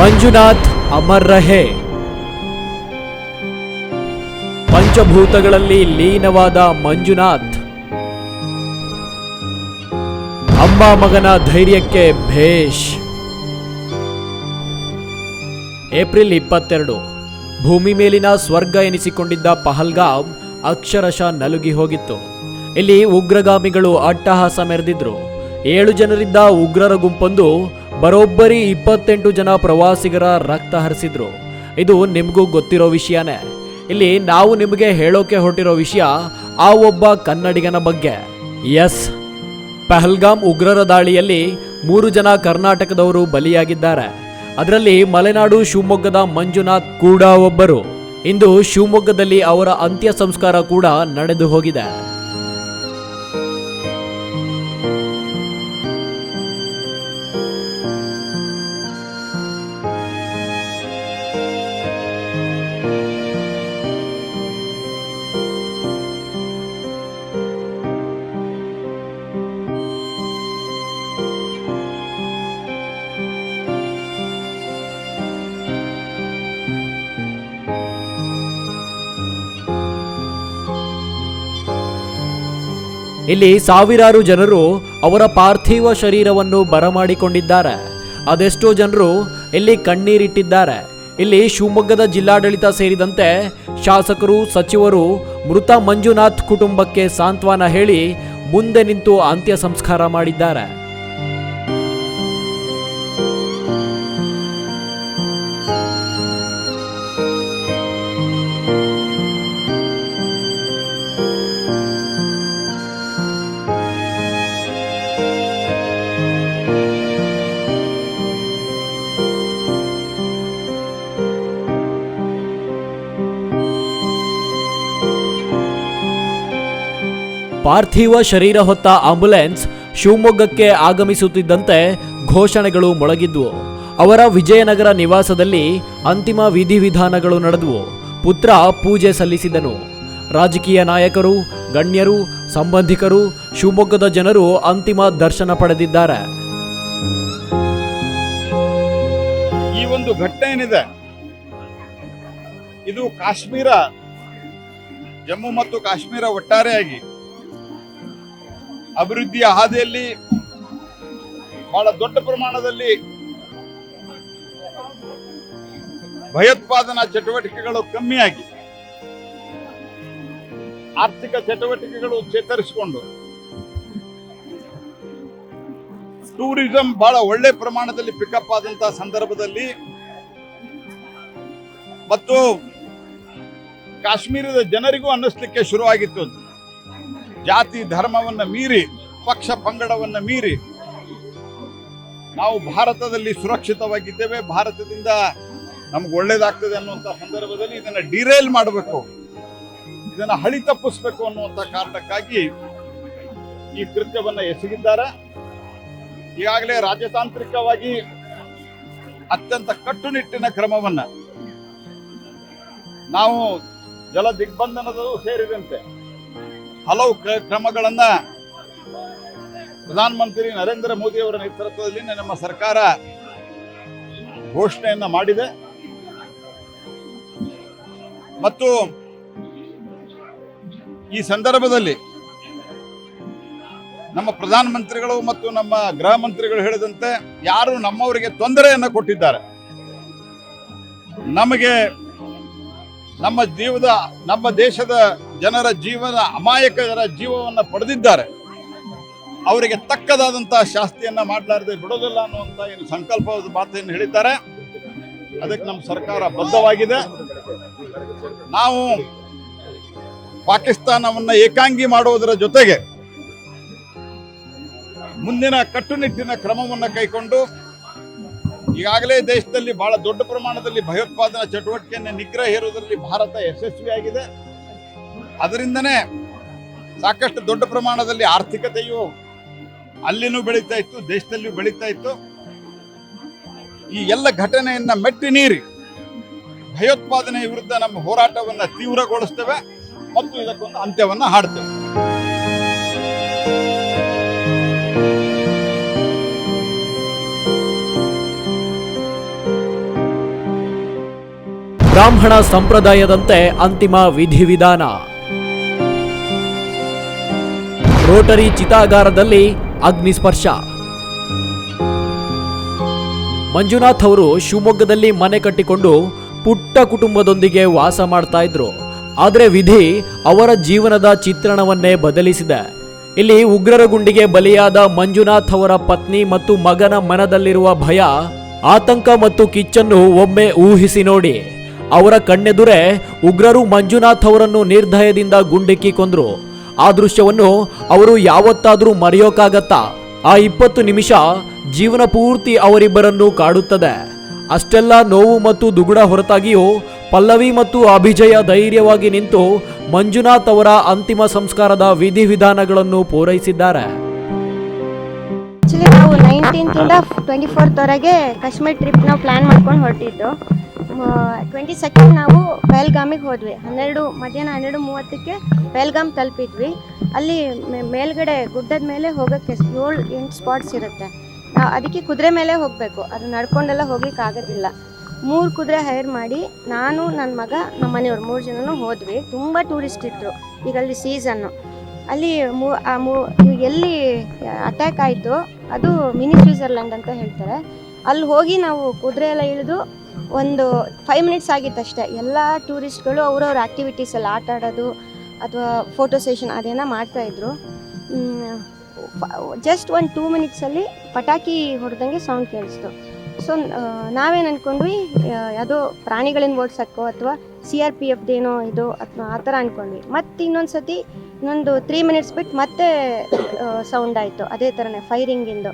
ಮಂಜುನಾಥ್ ಅಮರ್ ರಹೆ. ಪಂಚಭೂತಗಳಲ್ಲಿ ಲೀನವಾದ ಮಂಜುನಾಥ್. ಅಮ್ಮ ಮಗನ ಧೈರ್ಯಕ್ಕೆ ಭೇಷ್. ಏಪ್ರಿಲ್ ಇಪ್ಪತ್ತೆರಡು. ಭೂಮಿ ಮೇಲಿನ ಸ್ವರ್ಗ ಎನಿಸಿಕೊಂಡಿದ್ದ ಪಹಲ್ಗಾಮ್ ಅಕ್ಷರಶಃ ನಲುಗಿ ಹೋಗಿತ್ತು. ಇಲ್ಲಿ ಉಗ್ರಗಾಮಿಗಳು ಅಟ್ಟಹಾಸ ಮೆರೆದಿದ್ರು. ಏಳು ಜನರಿದ್ದ ಉಗ್ರರ ಗುಂಪೊಂದು ಬರೋಬ್ಬರಿ ಇಪ್ಪತ್ತೆಂಟು ಜನ ಪ್ರವಾಸಿಗರ ರಕ್ತ ಹರಿಸಿದ್ರು. ಇದು ನಿಮಗೂ ಗೊತ್ತಿರೋ ವಿಷಯನೇ. ಇಲ್ಲಿ ನಾವು ನಿಮಗೆ ಹೇಳೋಕೆ ಹೊರಟಿರೋ ವಿಷಯ ಆ ಒಬ್ಬ ಕನ್ನಡಿಗನ ಬಗ್ಗೆ. ಎಸ್. ಪಹಲ್ಗಾಮ್ ಉಗ್ರರ ದಾಳಿಯಲ್ಲಿ ಮೂರು ಜನ ಕರ್ನಾಟಕದವರು ಬಲಿಯಾಗಿದ್ದಾರೆ. ಅದರಲ್ಲಿ ಮಲೆನಾಡು ಶಿವಮೊಗ್ಗದ ಮಂಜುನಾಥ್ ಕೂಡ ಒಬ್ಬರು. ಇಂದು ಶಿವಮೊಗ್ಗದಲ್ಲಿ ಅವರ ಅಂತ್ಯ ಸಂಸ್ಕಾರ ಕೂಡ ನಡೆದು ಹೋಗಿದೆ. ಇಲ್ಲಿ ಸಾವಿರಾರು ಜನರು ಅವರ ಪಾರ್ಥಿವ ಶರೀರವನ್ನು ಬರಮಾಡಿಕೊಂಡಿದ್ದಾರೆ. ಅದೆಷ್ಟೋ ಜನರು ಇಲ್ಲಿ ಕಣ್ಣೀರಿಟ್ಟಿದ್ದಾರೆ. ಇಲ್ಲಿ ಶಿವಮೊಗ್ಗದ ಜಿಲ್ಲಾಡಳಿತ ಸೇರಿದಂತೆ ಶಾಸಕರು, ಸಚಿವರು, ಮೃತ ಮಂಜುನಾಥ್ ಕುಟುಂಬಕ್ಕೆ ಸಾಂತ್ವನ ಹೇಳಿ ಮುಂದೆ ನಿಂತು ಅಂತ್ಯ ಸಂಸ್ಕಾರ ಮಾಡಿದ್ದಾರೆ. ಪಾರ್ಥಿವ ಶರೀರ ಹೊತ್ತ ಆಂಬುಲೆನ್ಸ್ ಶಿವಮೊಗ್ಗಕ್ಕೆ ಆಗಮಿಸುತ್ತಿದ್ದಂತೆ ಘೋಷಣೆಗಳು ಮೊಳಗಿದ್ವು. ಅವರ ವಿಜಯನಗರ ನಿವಾಸದಲ್ಲಿ ಅಂತಿಮ ವಿಧಿವಿಧಾನಗಳು ನಡೆದವು. ಪುತ್ರ ಪೂಜೆ ಸಲ್ಲಿಸಿದನು. ರಾಜಕೀಯ ನಾಯಕರು, ಗಣ್ಯರು, ಸಂಬಂಧಿಕರು, ಶಿವಮೊಗ್ಗದ ಜನರು ಅಂತಿಮ ದರ್ಶನ ಪಡೆದಿದ್ದಾರೆ. ಈ ಒಂದು ಘಟನೆ ಏನಿದೆ? ಇದು ಕಾಶ್ಮೀರ, ಜಮ್ಮು ಮತ್ತು ಕಾಶ್ಮೀರ ಒಟ್ಟಾರೆಯಾಗಿ. ಅಭಿವೃದ್ಧಿಯ ಹಾದಿಯಲ್ಲಿ ಬಹಳ ದೊಡ್ಡ ಪ್ರಮಾಣದಲ್ಲಿ ಭಯೋತ್ಪಾದನಾ ಚಟುವಟಿಕೆಗಳು ಕಮ್ಮಿಯಾಗಿ ಆರ್ಥಿಕ ಚಟುವಟಿಕೆಗಳು ಚೇತರಿಸಿಕೊಂಡು ಟೂರಿಸಂ ಬಹಳ ಒಳ್ಳೆ ಪ್ರಮಾಣದಲ್ಲಿ ಪಿಕಪ್ ಆದಂತಹ ಸಂದರ್ಭದಲ್ಲಿ ಮತ್ತು ಕಾಶ್ಮೀರದ ಜನರಿಗೂ ಅನ್ನಿಸ್ಲಿಕ್ಕೆ ಶುರುವಾಗಿತ್ತು. ಜಾತಿ ಧರ್ಮವನ್ನು ಮೀರಿ, ಪಕ್ಷ ಪಂಗಡವನ್ನು ಮೀರಿ, ನಾವು ಭಾರತದಲ್ಲಿ ಸುರಕ್ಷಿತವಾಗಿದ್ದೇವೆ, ಭಾರತದಿಂದ ನಮ್ಗೆ ಒಳ್ಳೇದಾಗ್ತದೆ ಅನ್ನುವಂಥ ಸಂದರ್ಭದಲ್ಲಿ ಇದನ್ನು ಡಿರೇಲ್ ಮಾಡಬೇಕು. ಇದನ್ನು ಹಳಿ ತಪ್ಪಿಸ್ಬೇಕು ಅನ್ನುವಂಥ ಕಾರಣಕ್ಕಾಗಿ ಈ ಕೃತ್ಯವನ್ನು ಎಸಗಿದ್ದಾರೆ. ಈಗಾಗಲೇ ರಾಜತಾಂತ್ರಿಕವಾಗಿ ಅತ್ಯಂತ ಕಟ್ಟುನಿಟ್ಟಿನ ಕ್ರಮವನ್ನ ನಾವು ಜಲ ದಿಗ್ಬಂಧನದೂ ಸೇರಿದಂತೆ ಹಲವು ಕ್ರಮಗಳನ್ನ ಪ್ರಧಾನಮಂತ್ರಿ ನರೇಂದ್ರ ಮೋದಿ ಅವರ ನೇತೃತ್ವದಲ್ಲಿ ನಮ್ಮ ಸರ್ಕಾರ ಘೋಷಣೆಯನ್ನ ಮಾಡಿದೆ. ಮತ್ತು ಈ ಸಂದರ್ಭದಲ್ಲಿ ನಮ್ಮ ಪ್ರಧಾನಮಂತ್ರಿಗಳು ಮತ್ತು ನಮ್ಮ ಗೃಹ ಮಂತ್ರಿಗಳು ಹೇಳಿದಂತೆ ಯಾರು ನಮ್ಮವರಿಗೆ ತೊಂದರೆಯನ್ನು ಕೊಟ್ಟಿದ್ದಾರೆ. ನಮಗೆ ನಮ್ಮ ಜೀವದ, ನಮ್ಮ ದೇಶದ ಜನರ ಜೀವನ, ಅಮಾಯಕರ ಜೀವವನ್ನು ಪಡೆದಿದ್ದಾರೆ. ಅವರಿಗೆ ತಕ್ಕದಾದಂತಹ ಶಾಸ್ತಿಯನ್ನ ಮಾಡಲಾರದೆ ಬಿಡೋದಿಲ್ಲ ಅನ್ನುವಂತ ಏನು ಸಂಕಲ್ಪದ ಮಾತೆಯನ್ನು ಹೇಳಿದ್ದಾರೆ. ಅದಕ್ಕೆ ನಮ್ಮ ಸರ್ಕಾರ ಬದ್ಧವಾಗಿದೆ. ನಾವು ಪಾಕಿಸ್ತಾನವನ್ನ ಏಕಾಂಗಿ ಮಾಡುವುದರ ಜೊತೆಗೆ ಮುಂದಿನ ಕಟ್ಟುನಿಟ್ಟಿನ ಕ್ರಮವನ್ನು ಕೈಕೊಂಡು ಈಗಾಗಲೇ ದೇಶದಲ್ಲಿ ಬಹಳ ದೊಡ್ಡ ಪ್ರಮಾಣದಲ್ಲಿ ಭಯೋತ್ಪಾದನಾ ಚಟುವಟಿಕೆಯನ್ನು ನಿಗ್ರಹ ಹೇರುವುದರಲ್ಲಿ ಭಾರತ ಯಶಸ್ವಿಯಾಗಿದೆ. ಅದರಿಂದನೇ ಸಾಕಷ್ಟು ದೊಡ್ಡ ಪ್ರಮಾಣದಲ್ಲಿ ಆರ್ಥಿಕತೆಯು ಅಲ್ಲಿನೂ ಬೆಳೀತಾ ಇತ್ತು, ದೇಶದಲ್ಲಿಯೂ ಬೆಳೀತಾ ಇತ್ತು. ಈ ಎಲ್ಲ ಘಟನೆಯನ್ನ ಮೆಟ್ಟಿ ನೀರಿ ಭಯೋತ್ಪಾದನೆ ವಿರುದ್ಧ ನಮ್ಮ ಹೋರಾಟವನ್ನ ತೀವ್ರಗೊಳಿಸ್ತೇವೆ ಮತ್ತು ಇದಕ್ಕೊಂದು ಅಂತ್ಯವನ್ನ ಹಾಡ್ತೇವೆ. ಬ್ರಾಹ್ಮಣ ಸಂಪ್ರದಾಯದಂತೆ ಅಂತಿಮ ವಿಧಿವಿಧಾನ. ರೋಟರಿ ಚಿತಾಗಾರದಲ್ಲಿ ಅಗ್ನಿಸ್ಪರ್ಶ. ಮಂಜುನಾಥ್ ಅವರು ಶಿವಮೊಗ್ಗದಲ್ಲಿ ಮನೆ ಕಟ್ಟಿಕೊಂಡು ಪುಟ್ಟ ಕುಟುಂಬದೊಂದಿಗೆ ವಾಸ ಮಾಡ್ತಾ ಇದ್ರು. ಆದರೆ ವಿಧಿ ಅವರ ಜೀವನದ ಚಿತ್ರಣವನ್ನೇ ಬದಲಿಸಿದೆ. ಇಲ್ಲಿ ಉಗ್ರರ ಗುಂಡಿಗೆ ಬಲಿಯಾದ ಮಂಜುನಾಥ್ ಅವರ ಪತ್ನಿ ಮತ್ತು ಮಗನ ಮನದಲ್ಲಿರುವ ಭಯ, ಆತಂಕ ಮತ್ತು ಕಿಚ್ಚನ್ನು ಒಮ್ಮೆ ಊಹಿಸಿ ನೋಡಿ. ಅವರ ಕಣ್ಣೆದುರೇ ಉಗ್ರರು ಮಂಜುನಾಥ್ ಅವರನ್ನು ನಿರ್ಧಯದಿಂದ ಗುಂಡಿಕ್ಕಿ ಕೊಂದ್ರು ಆ ದೃಶ್ಯವನ್ನು ಅವರು ಯಾವತ್ತಾದ್ರೂ ಮರೆಯೋಕ್ಕಾಗತ್ತಾ ಆ ಇಪ್ಪತ್ತು ನಿಮಿಷ ಜೀವನ ಪೂರ್ತಿ ಅವರಿಬ್ಬರನ್ನು ಕಾಡುತ್ತದೆ. ಅಷ್ಟೆಲ್ಲ ನೋವು ಮತ್ತು ದುಗುಡ ಹೊರತಾಗಿಯೂ ಪಲ್ಲವಿ ಮತ್ತು ಅಭಿಜಯ ಧೈರ್ಯವಾಗಿ ನಿಂತು ಮಂಜುನಾಥ್ ಅವರ ಅಂತಿಮ ಸಂಸ್ಕಾರದ ವಿಧಿವಿಧಾನಗಳನ್ನು ಪೂರೈಸಿದ್ದಾರೆ. ನಾವು ನೈನ್ಟೀನ್ತಿಂದ ಟ್ವೆಂಟಿ ಕಾಶ್ಮೀರ್ ಟ್ರಿಪ್ ನಾವು ಪ್ಲ್ಯಾನ್ ಮಾಡ್ಕೊಂಡು ಹೊರಟಿದ್ದು. ಟ್ವೆಂಟಿ ಸೆಕೆಂಡ್ ನಾವು ಬೆಲ್ಗಾಮಿಗೆ ಹೋದ್ವಿ. ಹನ್ನೆರಡು, ಮಧ್ಯಾಹ್ನ ಹನ್ನೆರಡು ಮೂವತ್ತಕ್ಕೆ ಬೆಲ್ಗಾಮ್ ತಲುಪಿದ್ವಿ. ಅಲ್ಲಿ ಮೇಲ್ಗಡೆ ಗುಡ್ಡದ ಮೇಲೆ ಹೋಗೋಕ್ಕೆ ಏಳು, ಎಂಟು ಸ್ಪಾಟ್ಸ್ ಇರುತ್ತೆ. ನಾವು ಅದಕ್ಕೆ ಕುದುರೆ ಮೇಲೆ ಹೋಗಬೇಕು. ಅದು ನಡ್ಕೊಂಡೆಲ್ಲ ಹೋಗ್ಲಿಕ್ಕೆ ಆಗೋದಿಲ್ಲ. ಮೂರು ಕುದುರೆ ಹೈರ್ ಮಾಡಿ ನಾನು ನನ್ನ ಮಗ ನಮ್ಮ ಮನೆಯವ್ರು ಮೂರು ಜನನೂ ಹೋದ್ವಿ. ತುಂಬ ಟೂರಿಸ್ಟ್ ಇದ್ದರು ಈಗ ಅಲ್ಲಿ ಸೀಸನ್ನು ಅಲ್ಲಿ ಮೂ, ಆ ಮೂ, ಎಲ್ಲಿ ಅಟ್ಯಾಕ್ ಆಯಿತು, ಅದು ಮಿನಿ ಸ್ವಿಟ್ಜರ್ಲ್ಯಾಂಡ್ ಅಂತ ಹೇಳ್ತಾರೆ. ಅಲ್ಲಿ ಹೋಗಿ ನಾವು ಕುದುರೆ ಎಲ್ಲ ಇಳಿದು ಒಂದು ಫೈವ್ ಮಿನಿಟ್ಸ್ ಆಗಿತ್ತು ಅಷ್ಟೇ ಎಲ್ಲ ಟೂರಿಸ್ಟ್ಗಳು ಅವ್ರವ್ರ ಆ್ಯಕ್ಟಿವಿಟೀಸಲ್ಲಿ ಆಟ ಆಡೋದು ಅಥವಾ ಫೋಟೋ ಸೆಷನ್ ಅದೇನೋ ಮಾಡ್ತಾಯಿದ್ರು ಜಸ್ಟ್ ಒಂದು ಟೂ ಮಿನಿಟ್ಸಲ್ಲಿ ಪಟಾಕಿ ಹೊಡೆದಂಗೆ ಸೌಂಡ್ ಕೇಳಿಸ್ತು. ಸೊ ನಾವೇನು ಅಂದ್ಕೊಂಡ್ವಿ ಯಾವುದೋ ಪ್ರಾಣಿಗಳಿಂದ ಓಡ್ಸೋಕ್ಕೋ ಅಥವಾ ಸಿ ಆರ್ ಪಿ ಎಫ್ದೇನೋ ಇದು ಅಥವಾ ಆ ಥರ ಅಂದ್ಕೊಂಡ್ವಿ ಮತ್ತು ಇನ್ನೊಂದು ಸತಿ ಇನ್ನೊಂದು ತ್ರೀ ಮಿನಿಟ್ಸ್ ಬಿಟ್ಟು ಮತ್ತೆ ಸೌಂಡ್ ಆಯಿತು. ಅದೇ ಥರನೇ ಫೈರಿಂಗಿಂದು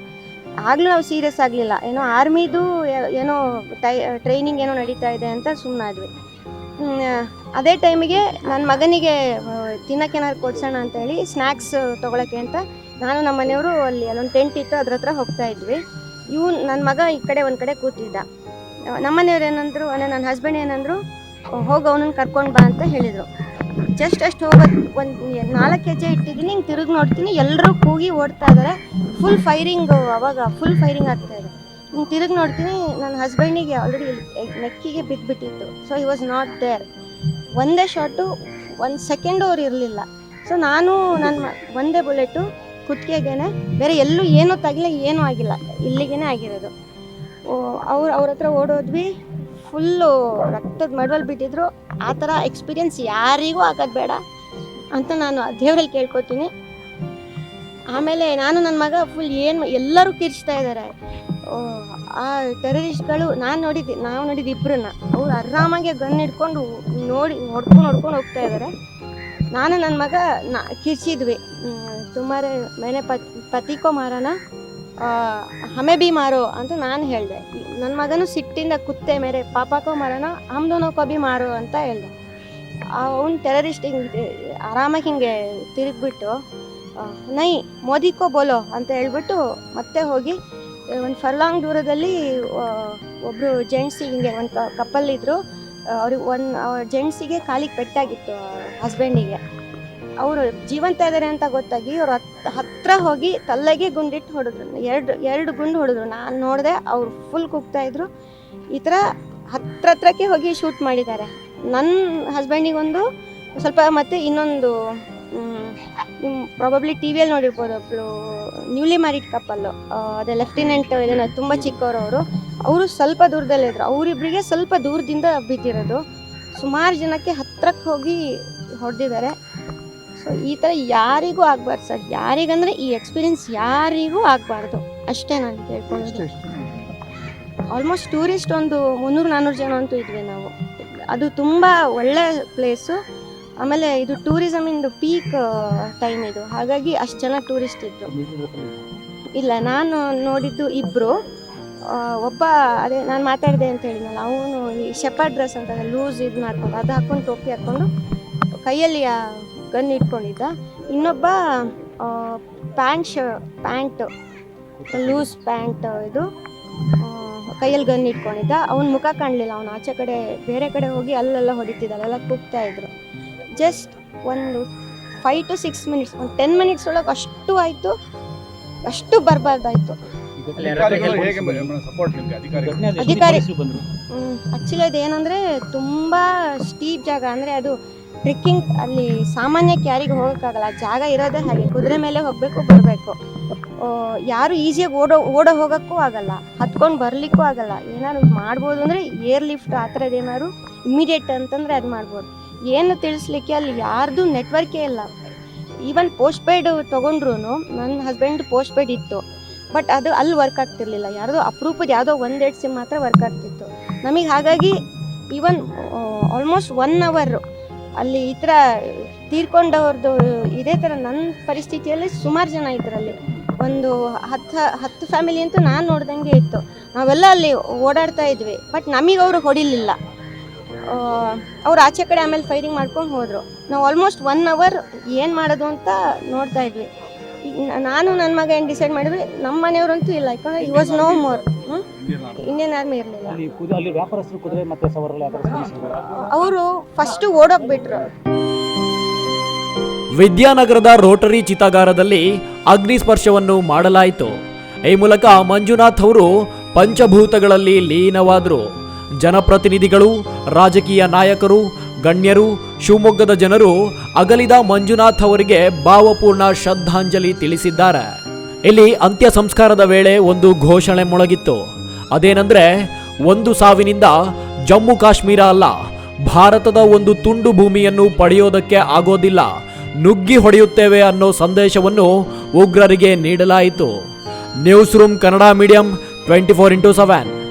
ಆಗಲೂ ನಾವು ಸೀರಿಯಸ್ ಆಗಲಿಲ್ಲ. ಏನೋ ಆರ್ಮಿದು ಏನೋ ಟೈ ಟ್ರೈನಿಂಗ್ ಏನೋ ನಡೀತಾ ಇದೆ ಅಂತ ಸುಮ್ಮನಾದ್ವಿ ಅದೇ ಟೈಮಿಗೆ ನನ್ನ ಮಗನಿಗೆ ತಿನ್ನಕ್ಕೇನಾದ್ರು ಕೊಡ್ಸೋಣ ಅಂತ ಹೇಳಿ ಸ್ನ್ಯಾಕ್ಸ್ ತೊಗೊಳಕ್ಕೆ ಅಂತ ನಾನು ನಮ್ಮ ಮನೆಯವರು ಅಲ್ಲಿ ಅಲ್ಲೊಂದು ಟೆಂಟ್ ಇತ್ತು, ಅದ್ರ ಹತ್ರ ಹೋಗ್ತಾ ಇದ್ವಿ. ಇವು ನನ್ನ ಮಗ ಈ ಕಡೆ ಒಂದು ಕಡೆ ಕೂತಿದ್ದ. ನಮ್ಮ ಮನೆಯವ್ರು ಏನಂದ್ರು ಅಂದರೆ ನನ್ನ ಹಸ್ಬೆಂಡ್ ಏನಂದ್ರು, ಹೋಗಿ ಅವನನ್ನು ಕರ್ಕೊಂಡು ಬಾ ಅಂತ ಹೇಳಿದರು. ಜಸ್ಟ್ ಅಷ್ಟು ಹೋಗೋದು ಒಂದು ನಾಲ್ಕು ಹೆಜ್ಜೆ ಇಟ್ಟಿದ್ದೀನಿ ಹಿಂಗೆ ತಿರುಗಿ ನೋಡ್ತೀನಿ ಎಲ್ಲರೂ ಕೂಗಿ ಓಡ್ತಾ ಇದ್ದಾರೆ ಫುಲ್ ಫೈರಿಂಗ್ ಅವಾಗ ಫುಲ್ ಫೈರಿಂಗ್ ಆಗ್ತಾ ಇದೆ. ಹಿಂಗೆ ತಿರುಗಿ ನೋಡ್ತೀನಿ ನನ್ನ ಹಸ್ಬೆಂಡಿಗೆ ಆಲ್ರೆಡಿ ನೆಕ್ಕಿಗೆ ಬಿದ್ದುಬಿಟ್ಟಿತ್ತು so he was not there ಒಂದೇ ಶಾಟು ಒಂದು ಸೆಕೆಂಡು ಅವ್ರು ಇರಲಿಲ್ಲ. ಸೊ ನಾನು ನನ್ನ ಒಂದೇ ಬುಲೆಟು ಕುತ್ತಿಗೆಗೇನೆ, ಬೇರೆ ಎಲ್ಲೂ ಏನೂ ತಗಲಿ ಏನೂ ಆಗಿಲ್ಲ. ಇಲ್ಲಿಗೇನೆ ಆಗಿರೋದು. ಅವ್ರು, ಅವ್ರ ಹತ್ರ ಓಡೋದ್ವಿ. ಫುಲ್ಲು ರಕ್ತದ ಮಡವಲ್ಲಿ ಬಿಟ್ಟಿದ್ರು. ಆ ಥರ ಎಕ್ಸ್ಪೀರಿಯನ್ಸ್ ಯಾರಿಗೂ ಆಗೋದು ಬೇಡ ಅಂತ ನಾನು ದೇವರಲ್ಲಿ ಕೇಳ್ಕೊತೀನಿ. ಆಮೇಲೆ ನಾನು ನನ್ನ ಮಗ ಫುಲ್ ಏನು ಎಲ್ಲರೂ ಕಿರ್ಚ್ತಾ ಇದ್ದಾರೆ ಆ ಟೆರರಿಸ್ಟ್ಗಳು ನಾನು ನೋಡಿದ್ದೆ, ನಾವು ನೋಡಿದ್ದು ಇಬ್ಬರನ್ನ ಅವ್ರು ಆರಾಮಾಗಿ ಗನ್ ಹಿಡ್ಕೊಂಡು ನೋಡಿ ಹೊಡ್ಕೊಂಡು ಹೊಡ್ಕೊಂಡು ಹೋಗ್ತಾ ಇದ್ದಾರೆ ನಾನು ನನ್ನ ಮಗ ನಾ ಕಿರ್ಚಿದ್ವಿ. ಸುಮಾರು ಮೇನೆ ಪತ್, ಪತಿಕೋ ಮಾರೋಣ ಹಮೆ ಬಿ ಮಾರೋ ಅಂತ ನಾನು ಹೇಳಿದೆ. ನನ್ನ ಮಗನು ಸಿಟ್ಟಿಂದ ಕುತ್ತೆ ಮೇರೆ ಪಾಪಕ್ಕೋ ಮರನ ಹಮ್ ದೋನೋ ಕೋ ಬಿ ಮಾರೋ ಅಂತ ಹೇಳ್ದೆ. ಅವ್ನು ಟೆರರಿಸ್ಟ್ ಹಿಂಗೆ ಆರಾಮಾಗಿ ಹಿಂಗೆ ತಿರುಗ್ಬಿಟ್ಟು ನೈ, ಮೋದಿಕೋ ಬೋಲೋ ಅಂತ ಹೇಳ್ಬಿಟ್ಟು ಮತ್ತೆ ಹೋಗಿ ಒಂದು ಫರ್ಲಾಂಗ್ ದೂರದಲ್ಲಿ ಒಬ್ಬರು ಜೆಂಟ್ಸಿಗೆ ಹಿಂಗೆ ಒಂದು ಕಪ್ಪಲ್ ಅವ್ರಿಗೆ ಒಂದು ಜೆಂಟ್ಸಿಗೆ ಕಾಲಿಗೆ ಪೆಟ್ಟಾಗಿತ್ತು ಹಸ್ಬೆಂಡಿಗೆ ಅವರು ಜೀವಂತ ಇದ್ದಾರೆ ಅಂತ ಗೊತ್ತಾಗಿ ಅವ್ರು ಹತ್, ಹತ್ರ ಹೋಗಿ ತಲೆಗೆ ಗುಂಡಿಟ್ಟು ಹೊಡೆದ್ರು. ಎರಡು ಎರಡು ಗುಂಡು ಹೊಡೆದ್ರು. ನಾನು ನೋಡಿದೆ ಅವ್ರು ಫುಲ್ ಕುಗ್ತಾ ಇದ್ರು. ಈ ಥರ ಹತ್ರ ಹತ್ರಕ್ಕೆ ಹೋಗಿ ಶೂಟ್ ಮಾಡಿದ್ದಾರೆ. ನನ್ನ ಹಸ್ಬೆಂಡಿಗೊಂದು ಸ್ವಲ್ಪ ಮತ್ತೆ ಇನ್ನೊಂದು ನಿಮ್ಮ ಪ್ರಾಬಬ್ಲಿ ಟಿ ವಿಯಲ್ಲಿ ನೋಡಿರ್ಬೋದು ನ್ಯೂಲಿ ಮ್ಯಾರಿಡ್ ಕಪ್ಪಲ್ಲು ಅದೇ ಲೆಫ್ಟಿನೆಂಟ್ ಇದನ್ನು ತುಂಬ ಚಿಕ್ಕವರು ಅವರು. ಅವರು ಸ್ವಲ್ಪ ದೂರದಲ್ಲಿದ್ದರು ಅವರಿಬ್ಬರಿಗೆ ಸ್ವಲ್ಪ ದೂರದಿಂದ ಬಿದ್ದಿರೋದು. ಸುಮಾರು ಜನಕ್ಕೆ ಹತ್ರಕ್ಕೆ ಹೋಗಿ ಹೊಡೆದಿದ್ದಾರೆ. ಸೊ ಈ ಥರ ಯಾರಿಗೂ ಆಗಬಾರ್ದು ಸರ್. ಯಾರಿಗಂದರೆ ಈ ಎಕ್ಸ್ಪೀರಿಯನ್ಸ್ ಯಾರಿಗೂ ಆಗಬಾರ್ದು. ಅಷ್ಟೇ ನಾನು ಕೇಳ್ಕೊಂಡು ಆಲ್ಮೋಸ್ಟ್ ಟೂರಿಸ್ಟ್ ಒಂದು ಮುನ್ನೂರು ನಾನ್ನೂರು ಜನ ಅಂತೂ ಇದ್ವಿ ನಾವು. ಅದು ತುಂಬ ಒಳ್ಳೆ ಪ್ಲೇಸು ಆಮೇಲೆ ಇದು ಟೂರಿಸಮ್ ಇಂದು ಪೀಕ್ ಟೈಮ್ ಇದು. ಹಾಗಾಗಿ ಅಷ್ಟು ಜನ ಟೂರಿಸ್ಟ್ ಇದ್ದರು ಇಲ್ಲ ನಾನು ನೋಡಿದ್ದು ಇಬ್ಬರು ಒಬ್ಬ ಅದೇ ನಾನು ಮಾತಾಡಿದೆ ಅಂತ ಹೇಳಿದ್ನಲ್ಲ ಅವನು ಈ ಶೆಪರ್ಡ್ ಡ್ರೆಸ್ ಅಂತ ಲೂಸ್ ಇದು ಮಾಡ್ಕೊಂಡು ಅದು ಹಾಕ್ಕೊಂಡು ಟೋಪಿ ಹಾಕ್ಕೊಂಡು ಕೈಯಲ್ಲಿ ಗನ್ ಇಟ್ಕೊಂಡಿದ್ದ. ಇನ್ನೊಬ್ಬ ಪ್ಯಾಂಟ್ ಶ ಪ್ಯಾಂಟ್ ಲೂಸ್ ಪ್ಯಾಂಟ್ ಇದು ಕೈಯಲ್ಲಿ ಗನ್ ಇಟ್ಕೊಂಡಿದ್ದ. ಅವನ ಮುಖ ಕಾಣಲಿಲ್ಲ. ಅವನು ಆಚೆ ಕಡೆ ಬೇರೆ ಕಡೆ ಹೋಗಿ ಅಲ್ಲೆಲ್ಲ ಹೊಡಿತಿದ್ದ ಅಲ್ಲೆಲ್ಲ ಕೂಗ್ತಾ ಇದ್ರು. ಜಸ್ಟ್ ಒಂದು ಫೈವ್ ಟು ಸಿಕ್ಸ್ ಮಿನಿಟ್ಸ್ ಒಂದು ಟೆನ್ ಮಿನಿಟ್ಸ್ ಒಳಗೆ ಅಷ್ಟು ಆಯಿತು. ಅಷ್ಟು ಬರಬಾರ್ದಾಯ್ತು. ಅಧಿಕಾರಿಗಳು ಹೇಗೆ ಸಪೋರ್ಟ್ ನಿಮ್ಗೆ ಅಧಿಕಾರಿಗಳು? ಅಧಿಕಾರಿ ಆಕ್ಚುಲಿ ಅದು ಏನಂದ್ರೆ ತುಂಬಾ ಸ್ಟೀಪ್ ಜಾಗ. ಅಂದ್ರೆ ಅದು ಟ್ರೆಕ್ಕಿಂಗ್ ಅಲ್ಲಿ ಸಾಮಾನ್ಯಕ್ಕೆ ಯಾರಿಗೂ ಹೋಗೋಕ್ಕಾಗಲ್ಲ. ಜಾಗ ಇರೋದೇ ಹಾಗೆ. ಕುದುರೆ ಮೇಲೆ ಹೋಗಬೇಕು, ಬರಬೇಕು. ಯಾರು ಈಸಿಯಾಗಿ ಓಡೋ ಓಡೋ ಹೋಗೋಕ್ಕೂ ಆಗಲ್ಲ. ಹತ್ಕೊಂಡು ಬರಲಿಕ್ಕೂ ಆಗಲ್ಲ. ಏನಾದ್ರು ಮಾಡ್ಬೋದು ಅಂದರೆ ಏರ್ ಲಿಫ್ಟ್ ಆ ಥರದ್ದು ಏನಾದ್ರು ಇಮಿಡಿಯೇಟ್ ಅಂತಂದರೆ ಅದು ಮಾಡ್ಬೋದು. ಏನು ತಿಳಿಸ್ಲಿಕ್ಕೆ ಅಲ್ಲಿ ಯಾರ್ದು ನೆಟ್ವರ್ಕೇ ಇಲ್ಲ. ಈವನ್ ಪೋಸ್ಟ್ ಪೇಯ್ಡ್ ತೊಗೊಂಡ್ರು ನನ್ನ ಹಸ್ಬೆಂಡ್ ಪೋಸ್ಟ್ ಪೇಯ್ಡ್ ಇತ್ತು. ಬಟ್ ಅದು ಅಲ್ಲಿ ವರ್ಕ್ ಆಗ್ತಿರ್ಲಿಲ್ಲ. ಯಾರ್ದೋ ಅಪರೂಪದ ಯಾವುದೋ ಒಂದೆರಡು ಸಿಮ್ ಮಾತ್ರ ವರ್ಕ್ ಆಗ್ತಿತ್ತು. ನಮಗೆ ಹಾಗಾಗಿ ಈವನ್ ಆಲ್ಮೋಸ್ಟ್ ಒನ್ ಅವರ್ ಅಲ್ಲಿ ಈ ಥರ ತೀರ್ಕೊಂಡವ್ರದ್ದು ಇದೇ ಥರ ನನ್ನ ಪರಿಸ್ಥಿತಿಯಲ್ಲಿ ಸುಮಾರು ಜನ ಇದ್ರಲ್ಲಿ. ಒಂದು ಹತ್ತು ಹತ್ತು ಫ್ಯಾಮಿಲಿ ಅಂತೂ ನಾನು ನೋಡ್ದಂಗೆ ಇತ್ತು. ನಾವೆಲ್ಲ ಅಲ್ಲಿ ಓಡಾಡ್ತಾ ಇದ್ವಿ ಬಟ್ ನಮಗೆ ಅವರು ಹೊಡಿಲಿಲ್ಲ. ಅವ್ರು ಆಚೆ ಕಡೆ ಆಮೇಲೆ ಫೈರಿಂಗ್ ಮಾಡ್ಕೊಂಡು ಹೋದರು. ನಾವು ಆಲ್ಮೋಸ್ಟ್ ಒನ್ ಅವರ್ ಏನು ಮಾಡೋದು ಅಂತ ನೋಡ್ತಾ ಇದ್ವಿ. ನಾನು ನನ್ನ ಮಗ ಏನು ಡಿಸೈಡ್ ಮಾಡಿದ್ವಿ? ನಮ್ಮ ಮನೆಯವ್ರಂತೂ ಇಲ್ಲ, ಯಾಕಂದ್ರೆ he was no more Indian army ಇರಲಿಲ್ಲ. ಅಲ್ಲಿ ಕುದುರೆ ಅಲ್ಲಿ ವ್ಯಾಪಾರಸ್ಥರು ಕುದುರೆ ಮತ್ತೆ ಸವಾರರು ವ್ಯಾಪಾರಸ್ಥರು ಅವರು ಫಸ್ಟ್ ಓಡೋಗ್ಬಿಟ್ರು. ವಿದ್ಯಾನಗರದ ರೋಟರಿ ಚಿತಾಗಾರದಲ್ಲಿ ಅಗ್ನಿಸ್ಪರ್ಶವನ್ನು ಮಾಡಲಾಯಿತು. ಈ ಮೂಲಕ ಮಂಜುನಾಥ್ ಅವರು ಪಂಚಭೂತಗಳಲ್ಲಿ ಲೀನವಾದರು. ಜನಪ್ರತಿನಿಧಿಗಳು ರಾಜಕೀಯ ನಾಯಕರು ಗಣ್ಯರು ಶಿವಮೊಗ್ಗದ ಜನರು ಅಗಲಿದ ಮಂಜುನಾಥ್ ಅವರಿಗೆ ಭಾವಪೂರ್ಣ ಶ್ರದ್ಧಾಂಜಲಿ ತಿಳಿಸಿದ್ದಾರೆ. ಇಲ್ಲಿ ಅಂತ್ಯ ಸಂಸ್ಕಾರದ ವೇಳೆ ಒಂದು ಘೋಷಣೆ ಮೊಳಗಿತ್ತು. ಅದೇನೆಂದ್ರೆ, ಒಂದು ಸಾವಿನಿಂದ ಜಮ್ಮು ಕಾಶ್ಮೀರ ಅಲ್ಲ, ಭಾರತದ ಒಂದು ತುಂಡು ಭೂಮಿಯನ್ನು ಪಡೆಯೋದಕ್ಕೆ ಆಗೋದಿಲ್ಲ, ನುಗ್ಗಿ ಹೊಡೆಯುತ್ತೇವೆ ಅನ್ನೋ ಸಂದೇಶವನ್ನು ಉಗ್ರರಿಗೆ ನೀಡಲಾಯಿತು. News room Kannada medium twenty four into seven